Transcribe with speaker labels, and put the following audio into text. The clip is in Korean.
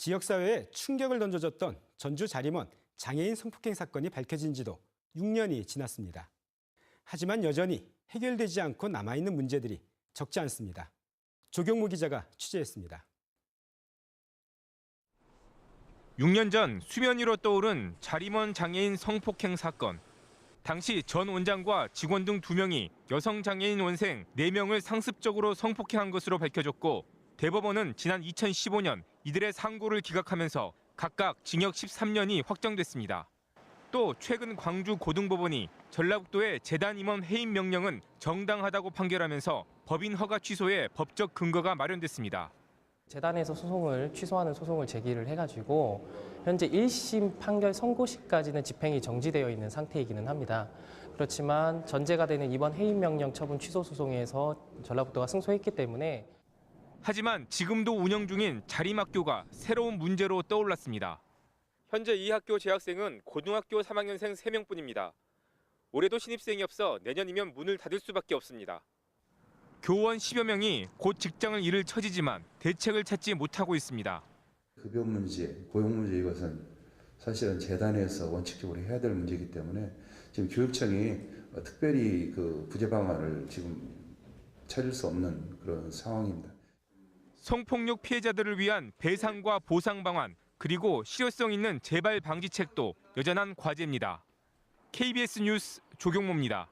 Speaker 1: 지역사회에 충격을 던져줬던 전주 자림원 장애인 성폭행 사건이 밝혀진 지도 6년이 지났습니다. 하지만 여전히 해결되지 않고 남아있는 문제들이 적지 않습니다. 조경무 기자가 취재했습니다.
Speaker 2: 6년 전 수면 위로 떠오른 자림원 장애인 성폭행 사건. 당시 전 원장과 직원 등 2명이 여성 장애인 원생 4명을 상습적으로 성폭행한 것으로 밝혀졌고 대법원은 지난 2015년 이들의 상고를 기각하면서 각각 징역 13년이 확정됐습니다. 또 최근 광주 고등법원이 전라북도의 재단 임원 해임 명령은 정당하다고 판결하면서 법인 허가 취소에 법적 근거가 마련됐습니다.
Speaker 3: 재단에서 소송을 취소하는 소송을 제기를 해가지고 현재 1심 판결 선고시까지는 집행이 정지되어 있는 상태이기는 합니다. 그렇지만 전제가 되는 이번 해임 명령 처분 취소 소송에서 전라북도가 승소했기 때문에
Speaker 2: 하지만 지금도 운영 중인 자림학교가 새로운 문제로 떠올랐습니다. 현재 이 학교 재학생은 고등학교 3학년생 3명뿐입니다. 올해도 신입생이 없어 내년이면 문을 닫을 수밖에 없습니다. 교원 10여 명이 곧 직장을 잃을 처지지만 대책을 찾지 못하고 있습니다.
Speaker 4: 급여 문제, 고용 문제 이것은 사실은 재단에서 원칙적으로 해야 될 문제이기 때문에 지금 교육청이 특별히 그 부재 방안을 지금 찾을 수 없는 그런 상황입니다.
Speaker 2: 성폭력 피해자들을 위한 배상과 보상 방안 그리고 실효성 있는 재발 방지책도 여전한 과제입니다. KBS 뉴스 조경모입니다.